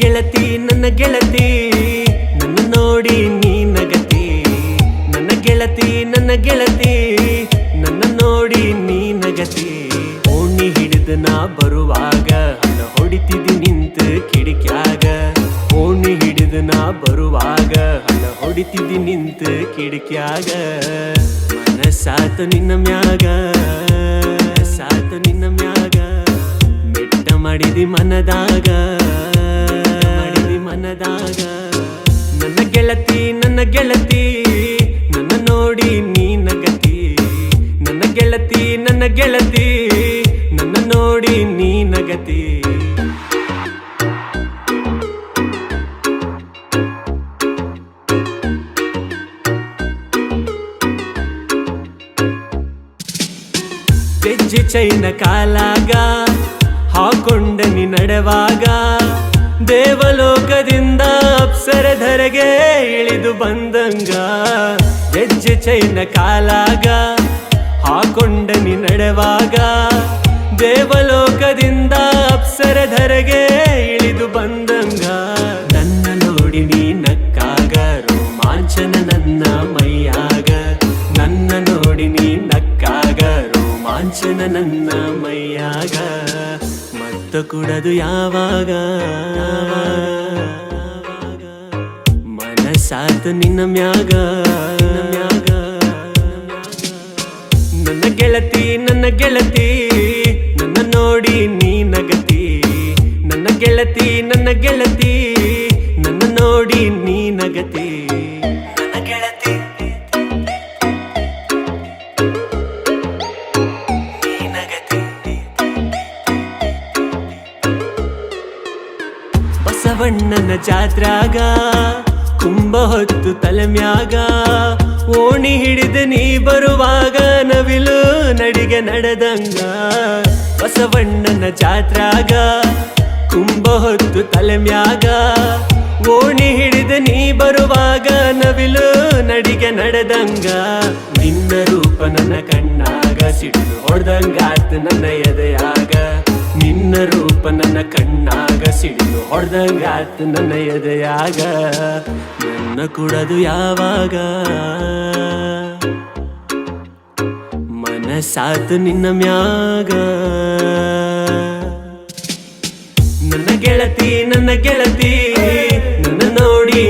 ಗೆಳತಿ, ನನ್ನ ಗೆಳತಿ, ನನ್ನ ನೋಡಿ ನೀ ನಗತಿ. ನನ್ನ ಗೆಳತಿ ನನ್ನ ಗೆಳತಿ, ನನ್ನ ನೋಡಿ ನೀ ನಗತಿ. ಓಣಿ ಹಿಡಿದು ನಾ ಬರುವಾಗ ಹಣ ಹೊಡಿತಿದ್ದಿ ನಿಂತು ಕಿಡಿಕ್ಯಾಗ. ಓಣಿ ಹಿಡಿದು ನಾ ಬರುವಾಗ ಹಣ ಹೊಡಿತಿದ್ದಿ ನಿಂತು ಕಿಡಿಕ್ಯಾಗ. ಸಾತು ನಿನ್ನ ಮ್ಯಾಗ, ಸಾತ ನಿನ್ನ ಮ್ಯಾಗ. ಮೆಟ್ಟ ಮಾಡಿದಿ ಮನದಾಗ ಮನದಾಗ ನನ್ನ ಗೆಳತಿ ನನ್ನ ಗೆಳತಿ, ನನ್ನ ನೋಡಿ ನೀ ನಗತಿ ನನ್ನ ಗೆಳತಿ ನನ್ನ ಗೆಳತಿ, ನನ್ನ ನೋಡಿ ನೀ ನಗತಿ ಚೈನ ಕಾಲಾಗ ಹಾಕೊಂಡ ನೀ ನಡೆವಾಗ ದೇವಲೋಕದಿಂದ ಅಪ್ಸರಧರೆಗೆ ಇಳಿದು ಬಂದಂಗ ಗೆಜ್ಜೆ ಚೈನ ಕಾಲಾಗ ಹಾಕೊಂಡ ನೀ ನಡೆವಾಗ ದೇವಲೋಕದಿಂದ ಅಪ್ಸರಧರೆಗೆ ರೋಮಾಂಚನ ನನ್ನ ಮೈಯಾಗ, ಮತ್ತ ಕುಡದು ಯಾವಾಗ? ಮನಸಾತ ನಿನ್ನ ಮ್ಯಾಗ ಮ್ಯಾಗ. ನನ್ನ ಗೆಳತಿ ನನ್ನ ಗೆಳತಿ, ನನ್ನ ನೋಡಿ ನೀ ನಗತಿ. ನನ್ನ ಗೆಳತಿ ನನ್ನ ಗೆಳತಿ, ನನ್ನ ನೋಡಿ ನೀ ನಗತಿ. ಬಸವಣ್ಣನ ಜಾತ್ರಾಗ, ಕುಂಭ ಹೊತ್ತು ತಲೆಮ್ಯಾಗ, ಓಣಿ ಹಿಡಿದ ನೀ ಬರುವಾಗ ನವಿಲು ನಡಿಗೆ ನಡೆದಂಗ. ಬಸವಣ್ಣನ ಜಾತ್ರಾಗ, ಕುಂಭ ಹೊತ್ತು ತಲೆಮ್ಯಾಗ, ಓಣಿ ಹಿಡಿದ ನೀ ಬರುವಾಗ ನವಿಲು ನಡಿಗೆ ನಡೆದಂಗ. ನಿನ್ನ ರೂಪ ನನ್ನ ಕಣ್ಣಾಗ ಸಿಡಿದು ಹೊಡೆದಂಗಾತು ನನ್ನ ಎದೆಯಾಗ. ನಿನ್ನ ರೂಪ ನನ್ನ ಕಣ್ಣಾಗ ಸಿಡಿದು ಹೊಡೆದಂಗಾತು ನನ್ನ ಎದೆಯಾಗ. ನನ್ನ ಕುಡದು ಯಾವಾಗ? ಮನಸ್ಸಾತು ನಿನ್ನ ಮ್ಯಾಗ. ನನ್ನ ಗೆಳತಿ ನನ್ನ ಗೆಳತಿ, ನನ್ನ ನೋಡಿ